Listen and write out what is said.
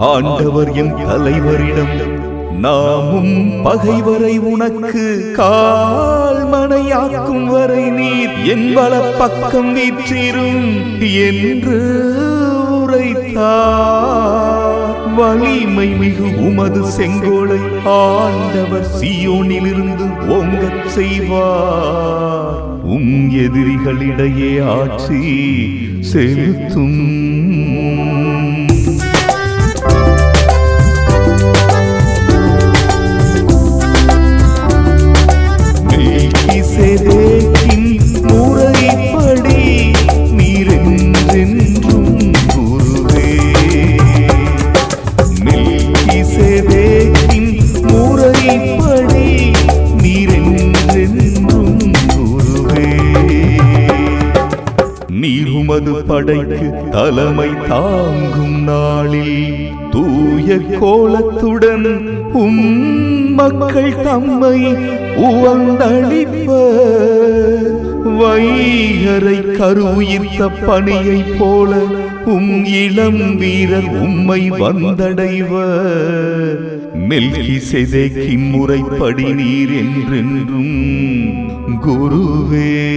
ஆண்டவர் என் தலைவரிடம் நாமும் பகைவரை உனக்கு கால்மனையாக்கும் வரை நீர் என் வள பக்கம் வீற்றிரும் என்று உரைத்தார். வலிமை மிகு உமது செங்கோலை ஆண்டவர் சியோனிலிருந்து ஓங்கச் செய்வார். உம் எதிரிகளிடையே ஆட்சி செலுத்தும். நீர் உமது படைக்கு தலைமை தாங்கும் நாளில் தூய கோலத்துடன் உம் மக்கள் தம்மை உவந்தளிப்ப. வைகரை கருவுயிர்த்த பணியைப் போல உம் இளம் வீரர் உம்மை வந்தடைவ. மெல்கி செதேக்கின் முறைப்படி நீர் என்றென்றும் குருவே.